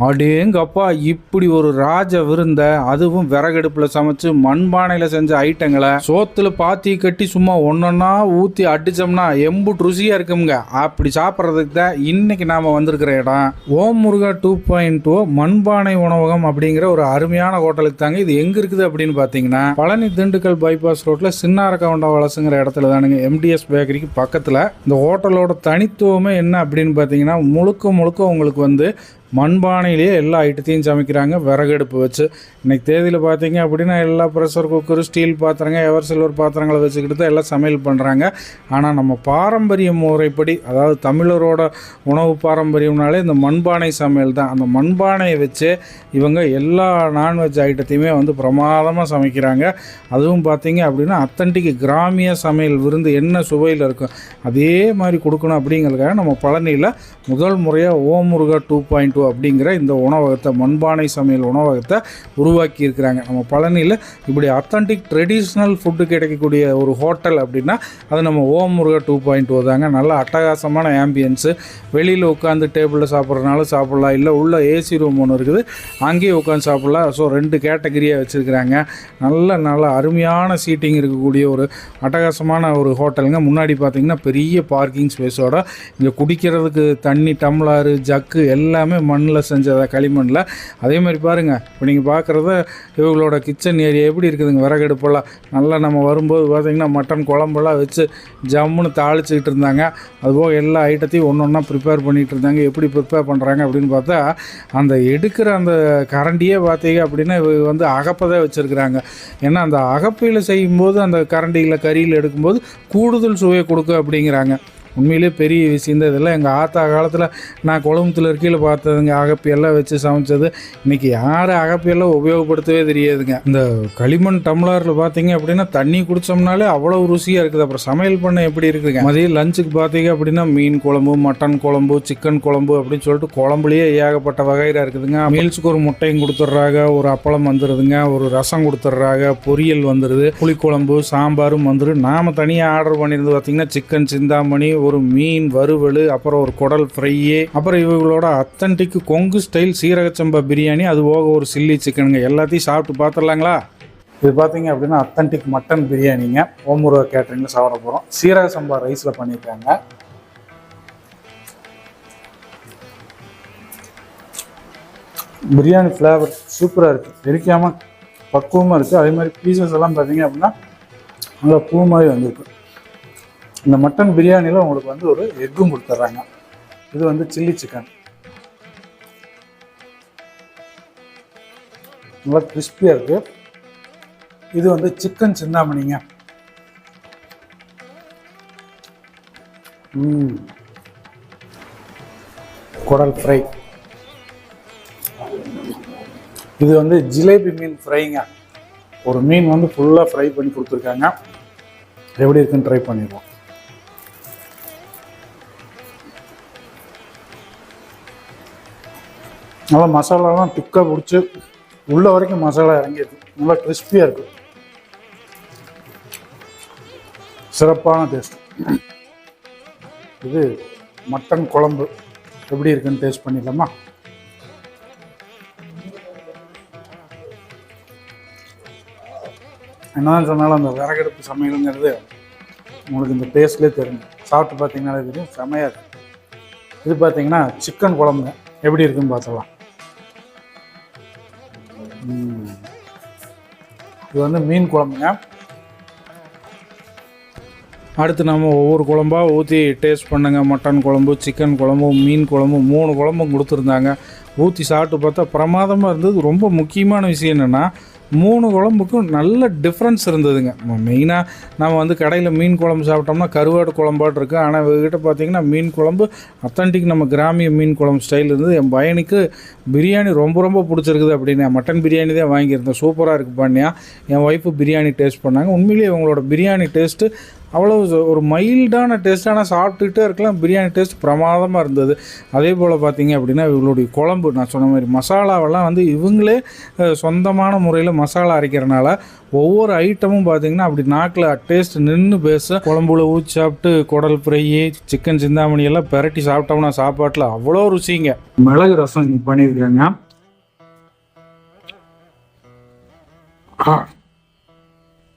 அடேங்கப்பா இப்படி ஒரு ராஜ விருந்த அதுவும் விறகடுப்பில் சமைச்சு மண்பானையில் செஞ்ச ஐட்டங்களை சோத்துல பாத்தி கட்டி சும்மா ஒன்றொன்னா ஊற்றி அடிச்சோம்னா எம்புட் ருசியாக இருக்குங்க அப்படி சாப்பிட்றதுக்கு தான் இன்னைக்கு நாம் வந்திருக்கிற இடம். Om Muruga two point two மண்பானை உணவகம் அப்படிங்கிற ஒரு அருமையான ஹோட்டலுக்கு தாங்க இது எங்கே இருக்குது அப்படின்னு பார்த்தீங்கன்னா பழனி திண்டுக்கல் பைபாஸ் ரோட்டில் கவுண்டா வளசுங்கிற இடத்துல தானுங்க எம்டிஎஸ் பேக்கரிக்கு பக்கத்தில். இந்த ஹோட்டலோட தனித்துவமே என்ன அப்படின்னு பார்த்தீங்கன்னா முழுக்க முழுக்க உங்களுக்கு வந்து மண்பானையிலேயே எல்லா ஐட்டத்தையும் சமைக்கிறாங்க. விறகடுப்பு வச்சு. இன்றைக்கி தேதியில் பார்த்தீங்க அப்படின்னா எல்லா ப்ரெஷர் குக்கர் ஸ்டீல் பாத்திரங்க எவர் சில்வர் பாத்திரங்களை வச்சுக்கிட்டு தான் எல்லாம் சமையல் பண்ணுறாங்க ஆனால் நம்ம பாரம்பரிய முறைப்படி அதாவது தமிழரோட உணவு பாரம்பரியம்னாலே இந்த மண்பானை சமையல் தான். அந்த மண்பானையை வச்சு இவங்க எல்லா நான்வெஜ் ஐட்டத்தையுமே வந்து பிரமாதமாக சமைக்கிறாங்க. அதுவும் பார்த்தீங்க அப்படின்னா அத்தன்டிக் கிராமிய சமையல் விருந்து என்ன சுவையில் இருக்கும். அதே மாதிரி கொடுக்கணும் அப்படிங்கிறதுக்காக நம்ம பழனியில் முதல் முறையாக ஓம் டூ பாயிண்ட் டூ அப்படிங்கிற இந்த உணவகத்தை மண்பானை சமையல் உணவகத்தை உருவாக்கி இருக்கிறாங்க. நம்ம பழனியில் இப்படி அத்தன்டிக் ட்ரெடிஷ்னல் ஃபுட்டு கிடைக்கக்கூடிய ஒரு ஹோட்டல் அப்படின்னா அது நம்ம Om Muruga two point two தாங்க. நல்ல அட்டகாசமான ஆம்பியன்ஸு வெளியில் உட்காந்து டேபிளில் சாப்பிட்றதுனால சாப்பிட்லாம். இல்லை உள்ள ஏசி ரூம் ஒன்று இருக்குது. அங்கேயே உட்காந்து சாப்பிட்லாம். ஸோ ரெண்டு கேட்டகரியாக வச்சுருக்கிறாங்க. நல்ல நல்ல அருமையான சீட்டிங் இருக்கக்கூடிய ஒரு அட்டகாசமான ஒரு ஹோட்டலுங்க முன்னாடி பார்த்திங்கன்னா பெரிய பார்க்கிங் ஸ்பேஸோட இங்கே குடிக்கிறதுக்கு தண்ணி டம்ளாரு ஜக்கு எல்லாமே மண்ணில் செஞ்சதாக களிமண்ணில் அதே மாதிரி பாருங்கள் இப்போ நீங்கள் பார்க்குறத இவங்களோட கிச்சன் ஏரியா எப்படி இருக்குதுங்க? விறகடுப்பெல்லாம் நல்லா நம்ம வரும்போது பார்த்திங்கன்னா மட்டன் குழம்பெல்லாம் வச்சு ஜம்முன்னு தாளிச்சுக்கிட்டு இருந்தாங்க. அதுபோக எல்லா ஐட்டத்தையும் ஒன்று ஒன்றா ப்ரிப்பேர் பண்ணிகிட்டு இருந்தாங்க. எப்படி ப்ரிப்பேர் பண்ணுறாங்க அப்படின்னு பார்த்தா அந்த எடுக்கிற அந்த கரண்டியே பார்த்தீங்க அப்படின்னா இவங்க வந்து அகப்பதை வச்சுருக்குறாங்க. ஏன்னா அந்த அகப்பையில் செய்யும்போது அந்த கரண்டியில் கறியில் எடுக்கும்போது கூடுதல் சுவையை கொடுக்கும் அப்படிங்கிறாங்க. உண்மையிலே பெரிய விஷயம் தான் இதெல்லாம். எங்கள் ஆத்தா காலத்தில் நான் குழம்புத்தில் இருக்கையில் பார்த்ததுங்க அகப்பியெல்லாம் வச்சு சமைச்சது. இன்றைக்கி யாரும் அகப்பியெல்லாம் உபயோகப்படுத்தவே தெரியாதுங்க. இந்த களிமண் டம்ளரில் பார்த்தீங்க அப்படின்னா தண்ணி குடித்தோம்னாலே அவ்வளோ ருசியாக இருக்குது. அப்புறம் சமையல் பண்ண எப்படி இருக்குதுங்க? மதியம் லஞ்சுக்கு பார்த்தீங்க அப்படின்னா மீன் குழம்பு மட்டன் குழம்பு சிக்கன் குழம்பு அப்படின்னு சொல்லிட்டு குழம்புலேயே ஏகப்பட்ட வகையில் இருக்குதுங்க. மீல்ஸுக்கு ஒரு முட்டையும் கொடுத்துட்றாங்க ஒரு அப்பளம் வந்துடுதுங்க ஒரு ரசம் கொடுத்துட்றாங்க பொரியல் வந்துடுது புளிக்குழம்பு சாம்பாரும் வந்துடும் நாம் தனியாக ஆர்டர் பண்ணியிருந்து பார்த்தீங்கன்னா சிக்கன் சிந்தாமணி ஒரு மீன் வறுவல் அப்புறம் ஒரு குடல் ஃப்ரையே அப்புறம் இவங்களோட அத்தன்டிக் கொங்கு ஸ்டைல் சீரகச்சம்பா பிரியாணி அது போக ஒரு சில்லி சிக்கனுங்க எல்லாத்தையும் சாப்பிட்டு பார்த்துடலாங்களா? இது பார்த்தீங்க அப்படின்னா அத்தன்டிக் மட்டன் பிரியாணிங்க. ஓமுருவ கேட்டரிங்கில் சாப்பிட போகிறோம் சீரக சம்பா ரைஸில் பண்ணியிருக்காங்க. பிரியாணி ஃப்ளேவர் சூப்பராக இருக்குது வெறிக்காமல் பக்குவமாக இருக்குது அதே மாதிரி பீசஸ் எல்லாம் பார்த்தீங்க அப்படின்னா நல்லா பூ மாதிரி வந்திருக்கு. இந்த மட்டன் பிரியாணியில் உங்களுக்கு வந்து ஒரு எக்கும் கொடுத்துட்றாங்க இது வந்து சில்லி சிக்கன். நல்லா கிறிஸ்பியாக இருக்குது இது வந்து சிக்கன் சிந்தாமணிங்க குடல் ஃப்ரை. இது வந்து ஜிலேபி மீன் ஃப்ரைங்க. ஒரு மீன் வந்து ஃபுல்லாக ஃப்ரை பண்ணி கொடுத்துருக்காங்க. எப்படி இருக்குன்னு ட்ரை பண்ணிடுவோம். நல்லா மசாலாலாம் திக்காக பிடிச்சி உள்ள வரைக்கும் மசாலா இறங்கிடுது நல்லா கிறிஸ்பியாக இருக்கும் சிறப்பான டேஸ்ட் இது மட்டன் குழம்பு எப்படி இருக்குன்னு டேஸ்ட் பண்ணிடலாமா? என்னதான் சொன்னாலும் அந்த விறகடுப்பு சமையலுங்கிறது உங்களுக்கு இந்த டேஸ்ட்லேயே தெரியும். சாப்பிட்டு பார்த்தீங்கன்னாலே தெரியும். செமையாக இருக்கும் இது பார்த்தீங்கன்னா சிக்கன் குழம்புங்க எப்படி இருக்குன்னு பார்த்துக்கலாம் இது வந்து மீன் குழம்புங்க. அடுத்து நம்ம ஒவ்வொரு குழம்பா ஊற்றி டேஸ்ட் பண்ணுங்க. மட்டன் குழம்பு சிக்கன் குழம்பு மீன் குழம்பு மூணு குழம்பும் கொடுத்துருந்தாங்க. ஊற்றி சாப்பிட்டு பார்த்தா பிரமாதமாக இருந்தது. ரொம்ப முக்கியமான விஷயம் என்னென்னா மூணு குழம்புக்கும் நல்ல டிஃப்ரென்ஸ் இருந்ததுங்க. மெயினாக நம்ம வந்து கடையில் மீன் குழம்பு சாப்பிட்டோம்னா கருவாடு குழம்பாட்டு இருக்குது ஆனால் இவர்கிட்ட பார்த்தீங்கன்னா மீன் குழம்பு அத்தன்டிக் நம்ம கிராமிய மீன் குழம்பு ஸ்டைல் இருந்தது. என் பையனுக்கு பிரியாணி ரொம்ப ரொம்ப பிடிச்சிருக்குது அப்படின்னு. மட்டன் பிரியாணி தான் வாங்கியிருந்தேன். சூப்பராக இருக்குது பண்ணியா என் ஒய்ஃபு பிரியாணி டேஸ்ட் பண்ணாங்க. உண்மையிலேயே இவங்களோட பிரியாணி டேஸ்ட்டு அவ்வளோ ஒரு மைல்டான டேஸ்ட் ஆனால் சாப்பிட்டுக்கிட்டே இருக்கலாம். பிரியாணி டேஸ்ட் பிரமாதமாக இருந்தது. அதே போல் பார்த்தீங்க அப்படின்னா இவங்களுடைய குழம்பு நான் சொன்ன மாதிரி மசாலாவெல்லாம் வந்து இவங்களே சொந்தமான முறையில் மசாலா அரைக்கிறனால ஒவ்வொரு ஐட்டமும் பார்த்தீங்கன்னா அப்படி நாக்கில் டேஸ்ட் நின்று பேச குழம்புல ஊற்றி சாப்பிட்டு குடல் ஃப்ரை சிக்கன் சிந்தாமணி எல்லாம் பெரட்டி சாப்பிட்டோம்னா சாப்பாட்டில் அவ்வளோ ருசிங்க. மிளகு ரசம் பண்ணியிருக்காங்க.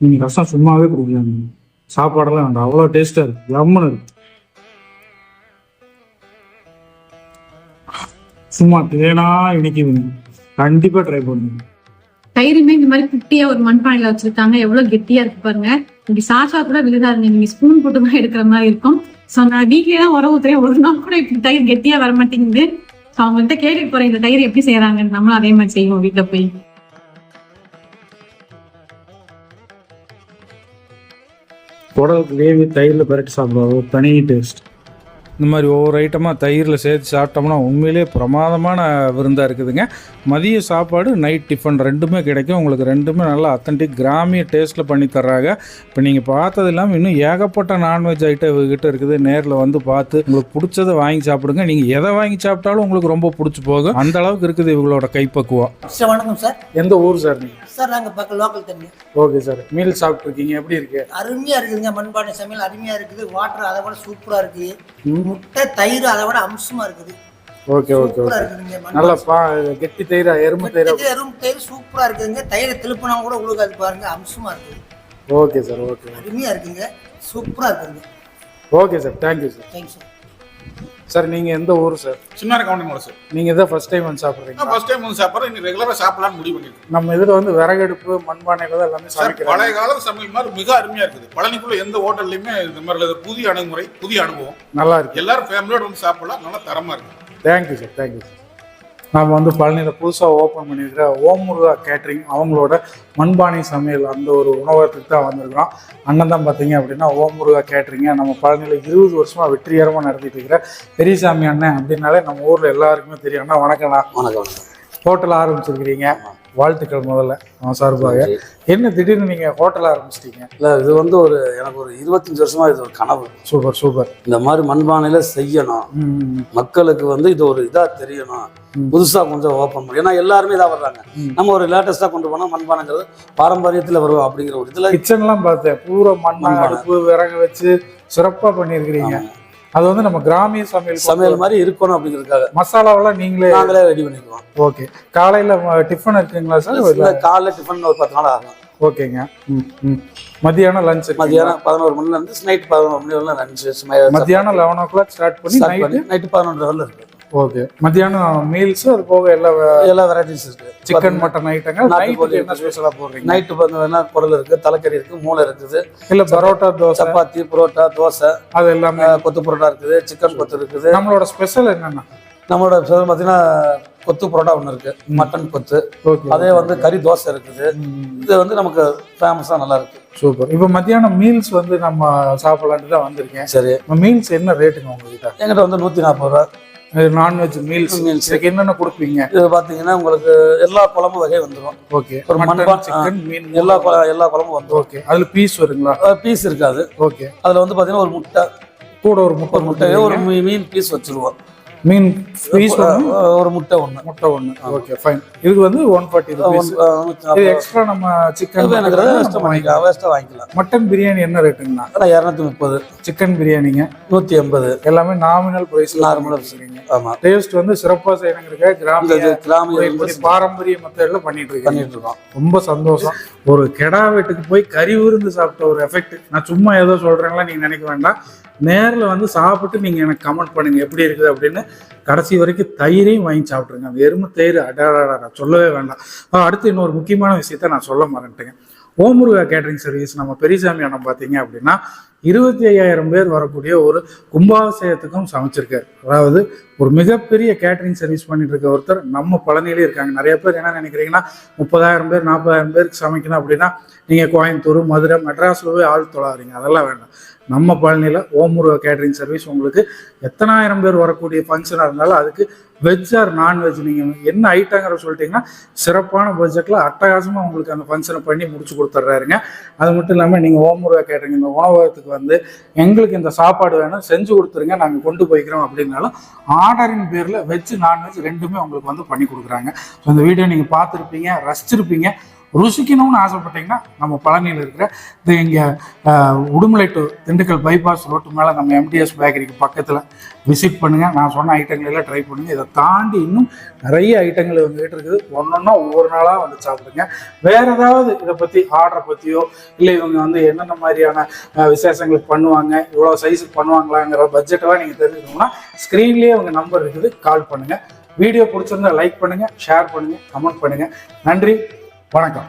நீங்கள் ரசம் சும்மாவே குடிக்கலாம் சாப்பாடெல்லாம் வேண்டாம். அவ்வளோ டேஸ்ட்டாக இருக்கு. லம்முன்னு இருக்கு. சும்மா தேனா இனிக்குதுங்க கண்டிப்பா ட்ரை பண்ணுங்க. தயிருமே இந்த மாதிரி குட்டியா ஒரு மண்பானையில வச்சிருக்காங்க. எவ்வளவு கெட்டியா இருக்கு பாருங்க. இப்படி சாச்சா கூட விழுதாதுங்க நீங்க ஸ்பூன் போட்டு தான் எடுக்கிற மாதிரி இருக்கும். சோ நான் வீட்லயே தான் உரம் ஊத்துறேன். ஒரு நாள் கூட இப்படி தயிர் கெட்டியா வர மாட்டேங்குது சோ அவங்கள்ட்ட கேட்டுட்டு போறேன் இந்த தயிர் எப்படி செய்யறாங்கன்னு நம்மளும் அதே மாதிரி செய்வோம் வீட்டுல போய். உடலுக்கு கிரேவி தயிரில் பரட்டி சாப்பிடுவோம் தனி டேஸ்ட் இந்த மாதிரி ஒவ்வொரு ஐட்டமாக தயிரில் சேர்த்து சாப்பிட்டோம்னா உண்மையிலே பிரமாதமான விருந்தாக இருக்குதுங்க. மதிய சாப்பாடு நைட் டிஃபன் ரெண்டுமே கிடைக்கும். உங்களுக்கு ரெண்டுமே நல்லா அத்தன்டிக் கிராமிய டேஸ்ட்டில் பண்ணி தர்றாங்க. இப்போ நீங்கள் பார்த்தது இல்லாமல் இன்னும் ஏகப்பட்ட நான்வெஜ் ஐட்டம் இவங்ககிட்ட இருக்குது. நேரில் வந்து பார்த்து உங்களுக்கு பிடிச்சதை வாங்கி சாப்பிடுங்க. நீங்கள் எதை வாங்கி சாப்பிட்டாலும் உங்களுக்கு ரொம்ப பிடிச்சி போகும். அந்த அளவுக்கு இருக்குது இவங்களோட கைப்பக்குவம். சார் வணக்கம் சார். எந்த ஊர் சார் நீங்கள் சார் நாங்கள் பக்கம் லோக்கல் தண்ணி. Okay sir. மீல் சாப்பிட்ருக்கீங்க எப்படி இருக்கு? அருமையாக இருக்குதுங்க. மண்பானை சமையல் அருமையாக இருக்குது. வாட்டர் அதை விட சூப்பராக இருக்குது முட்டை தயிர் அதை விட அம்சமாக இருக்குது. ஓகே ஓகே நல்லா கெட்டி தயிரா எறும்பு தயிரா? எறும்பு தயிர் சூப்பராக இருக்குதுங்க. தயிரை திருப்பினா கூட உழுகாது பாருங்க அம்சமாக இருக்குது. Okay sir okay. அருமையாக இருக்குங்க. சூப்பராக இருக்குதுங்க. Okay sir. Thank you sir thanks sir sir நீங்கள் எந்த ஊர் சார்? சின்ன கவுண்டிங் சார். நீங்கள் இதான் ஃபர்ஸ்ட் டைம் வந்து சாப்பிட்றீங்க ஃபர்ஸ்ட் டைம் வந்து சாப்பிட்றேன். இன்னைக்கு ரெகுலராக சாப்பிடலாம்னு முடிவு பண்ணிருக்கேன் நம்ம இதில் வந்து விறகடுப்பு மண்பானையில் தான் எல்லாமே சமைக்கிறோம். பழைய கால சமையல் மாதிரி மிக அருமையா இருக்குது. பழனிக்குள்ள எந்த ஹோட்டல்லையுமே இந்த மாதிரி இல்லை. புதிய அணுகுமுறை புதிய அனுபவம். நல்லா இருக்கு. எல்லாரும் ஃபேமிலியோட வந்து சாப்பிடலாம். நல்லா தரமா இருக்கு. தேங்க்யூ சார் தேங்க்யூ சார் நாம் வந்து பழனியில் புதுசாக ஓப்பன் பண்ணியிருக்கிற ஓம் முருகா கேட்ரிங் அவங்களோட மண்பானை சமையல் அந்த ஒரு உணவகத்துக்கு தான் வந்திருக்கிறோம். அண்ணன் தான் பார்த்தீங்க அப்படின்னா ஓம் முருகா கேட்ரிங்க நம்ம பழனியில் இருபது வருஷமாக வெற்றிகரமாக நடத்திட்டு இருக்கிற பெரியசாமி அண்ணன் அப்படின்னாலே நம்ம ஊரில் எல்லாருக்குமே தெரியும். அண்ணா வணக்கம்ண்ணா. வணக்கம். வணக்கம் ஹோட்டல் ஆரம்பிச்சிருக்கிறீங்க. வாழ்த்துக்கள் முதல்ல அவன் சார்பாக. என்ன திடீர்னு நீங்கள் ஹோட்டல் ஆரம்பிச்சிட்டீங்க? இல்லை இது வந்து ஒரு எனக்கு ஒரு இருபத்தஞ்சி வருஷமா இது ஒரு கனவு. Super super. இந்த மாதிரி மண்பானையில செய்யணும். மக்களுக்கு வந்து இது ஒரு இதா தெரியணும். ம். புதுசா கொஞ்சம் ஓப்பன் பண்ணி ஏன்னா எல்லாருமே இதா வர்றாங்க. நம்ம ஒரு லேட்டஸ்டா கொண்டு போனா மண்பானைங்கிறது பாரம்பரியத்துல வரும் அப்படிங்கிற ஒரு இதுல கிச்சன்லாம் பார்த்தேன். பூரா மண். அடுப்பு விறகு வச்சு சிறப்பாக பண்ணியிருக்கிறீங்க. அது வந்து நம்ம கிராமிய சமையல் சமையல் மாதிரி இருக்கணும் அப்படிங்கிறதுக்காக. மசாலாவெல்லாம் நீங்களே நாங்களே ரெடி பண்ணிக்குவோம். ஓகே. காலையில் டிஃபன் இருக்குங்களா சார் இந்த காலைல டிஃபன் ஒரு பத்து நாள் ஆகும். ஓகேங்க. ம் ம். மத்தியானம் லஞ்ச் மதியானம் பதினோரு மணில இருந்து நைட் பதினோரு மணி வரலாம் லஞ்ச் மத்தியானம் லெவன் ஓ கிளாக் ஸ்டார்ட் பண்ணி நைட்டு நைட்டு பதினொன்று வரல இருக்கு. ஓகே மத்தியானம் மீல்ஸ் அது போக எல்லா எல்லா வெரைட்டிஸ் இருக்கு. சிக்கன் மட்டன் ஐட்டங்கள் நைட்டுக்கு என்ன. ஸ்பெஷலாக போடுறீங்க? நைட்டு வந்து வேணா குடல் இருக்கு தலைக்கறி இருக்கு மூளை இருக்குது. இல்லை பரோட்டா தோசை. சப்பாத்தி புரோட்டா தோசை. அது எல்லாமே. கொத்து புரோட்டா இருக்குது சிக்கன் கொத்து இருக்குது. நம்மளோட ஸ்பெஷல் என்னென்ன? நம்மளோட ஸ்பெஷல் பார்த்தீங்கன்னா கொத்து புரோட்டா ஒன்று இருக்கு மட்டன் கொத்து. அதே வந்து கறி தோசை இருக்குது. இது வந்து நமக்கு ஃபேமஸாக நல்லா இருக்கு. சூப்பர் இப்போ மத்தியானம் மீல்ஸ் வந்து நம்ம சாப்பிடலான்ட்டு தான் வந்திருக்கேன். சரி. மீல்ஸ் என்ன ரேட்டுங்க உங்ககிட்ட? எங்கிட்ட வந்து நூற்றி நாற்பது ரூபா. Non veg meals. இதுக்கு என்னென்ன கொடுப்பீங்க? இது பார்த்தீங்கன்னா உங்களுக்கு எல்லா குழம்பு வகை வந்துடும் ஓகே. ஒரு மண்பானை, சிக்கன் மீன் எல்லா எல்லா குழம்பும் வந்துடும் ஓகே. அதுல பீஸ் வருங்களா? பீஸ் இருக்காது. ஓகே. அதில் வந்து பார்த்தீங்கன்னா ஒரு முட்டை. கூட ஒரு முட்டை ஒரு முட்டை ஒரு மீன் பீஸ் வச்சிருவோம். மீன் பீஸ் ஒரு முட்டை ஒன்று முட்டை ஒன்று ஓகே ஃபைன் இதுக்கு வந்து ஒன் ஃபார்ட்டி ருபீஸ் எக்ஸ்ட்ரா நம்ம சிக்கன் வாங்கிக்கலாம். வேஸ்ட்டாக வாங்கிக்கலாம். மட்டன் பிரியாணி என்ன ரேட்டுங்கண்ணா ஆனால் இரநூத்தி முப்பது. சிக்கன் பிரியாணிங்க நூற்றி எண்பது. எல்லாமே நாமினல் பிரைஸ் நார்மலாக வச்சுக்கிறீங்க ஆமாம் டேஸ்ட் வந்து சிறப்பாக செய்யணுங்கிறக்க கிராமிய முறைப்படி பாரம்பரிய மெத்தட்ல பண்ணிட்டு இருக்கீங்க. பண்ணிட்டு இருக்கோம். ரொம்ப சந்தோஷம். ஒரு கெடா வீட்டுக்கு போய் கறி விருந்து சாப்பிட்ட ஒரு எஃபெக்ட் நான் சும்மா ஏதோ சொல்றேங்களா நீங்க நினைக்க வேண்டாம். நேர்ல வந்து சாப்பிட்டு நீங்க எனக்கு கமெண்ட் பண்ணுங்க. எப்படி இருக்குது அப்படின்னு கடைசி வரைக்கும் தயிரையும் வாங்கி சாப்பிட்ருங்க அந்த எருமை தயிர் அடாடா சொல்லவே வேண்டாம். அடுத்து இன்னொரு முக்கியமான விஷயத்த நான் சொல்ல மறந்துட்டேங்க ஓமுருகா கேட்டரிங் சர்வீஸ் நம்ம பெரியசாமி அண்ணன் பார்த்தீங்க அப்படின்னா இருபத்தி ஐயாயிரம் பேர் வரக்கூடிய ஒரு கும்பாபிஷேகத்துக்கும் சமைச்சிருக்காரு. அதாவது ஒரு மிகப்பெரிய கேட்டரிங் சர்வீஸ் பண்ணிட்டு இருக்க ஒருத்தர் நம்ம பழனியிலே இருக்காங்க. நிறைய பேர் என்ன நினைக்கிறீங்கன்னா முப்பதாயிரம் பேர் நாற்பதாயிரம் பேருக்கு சமைக்கணும் அப்படின்னா நீங்கள் கோயம்புத்தூர் மதுரை மெட்ராஸில் போய் ஆள் தொழாதீங்க. அதெல்லாம் வேண்டாம். நம்ம பழனியில் ஓமுருவா கேட்டரிங் சர்வீஸ் உங்களுக்கு எத்தனாயிரம் பேர் வரக்கூடிய ஃபங்க்ஷனாக இருந்தாலும் அதுக்கு வெஜ் ஆர் நான்வெஜ் நீங்கள் என்ன ஐட்டங்கிற சொல்லிட்டீங்கன்னா சிறப்பான பட்ஜெட்டில் அட்டகாசமாக உங்களுக்கு அந்த ஃபங்க்ஷனை பண்ணி முடிச்சு கொடுத்துட்றாருங்க அது மட்டும் இல்லாமல் நீங்கள் ஓமுருவா கேட்டரிங் இந்த உணவகத்துக்கு வந்து எங்களுக்கு இந்த சாப்பாடு வேணும் செஞ்சு கொடுத்துருங்க நாங்கள் கொண்டு போய்க்கிறோம் அப்படின்னாலும் ஆர்டரின் பேரில் வெஜ் நான்வெஜ் ரெண்டுமே உங்களுக்கு வந்து பண்ணி கொடுக்குறாங்க. ஸோ இந்த வீடியோ நீங்கள் பார்த்துருப்பீங்க ரசிச்சிருப்பீங்க. ருசிக்கணும்னு ஆசைப்பட்டீங்கன்னா நம்ம பழனியில் இருக்கிற இது இங்கே Udumalai to Dindigul bypass road மேலே நம்ம எம்டிஎஸ் பேக்கரிக்கு பக்கத்தில் விசிட் பண்ணுங்கள் நான் சொன்ன ஐட்டங்களெல்லாம் ட்ரை பண்ணுங்கள் இதை தாண்டி இன்னும் நிறைய ஐட்டங்கள் வந்துகிட்டு இருக்குது. ஒன்றொன்னா ஒவ்வொரு நாளாக வந்து சாப்பிடுங்க. வேறு ஏதாவது இதை பற்றி ஆர்டரை பற்றியோ இல்லை இவங்க வந்து என்னென்ன மாதிரியான விசேஷங்களுக்கு பண்ணுவாங்க இவ்வளோ சைஸுக்கு பண்ணுவாங்களாங்கிற பட்ஜெட்டெல்லாம் நீங்கள் தெரிஞ்சுக்கணும்னா ஸ்க்ரீன்லேயே உங்கள் நம்பர் இருக்குது. கால் பண்ணுங்கள் வீடியோ பிடிச்சிருந்தா லைக் பண்ணுங்கள் ஷேர் பண்ணுங்கள் கமெண்ட் பண்ணுங்கள் நன்றி. வணக்கம்.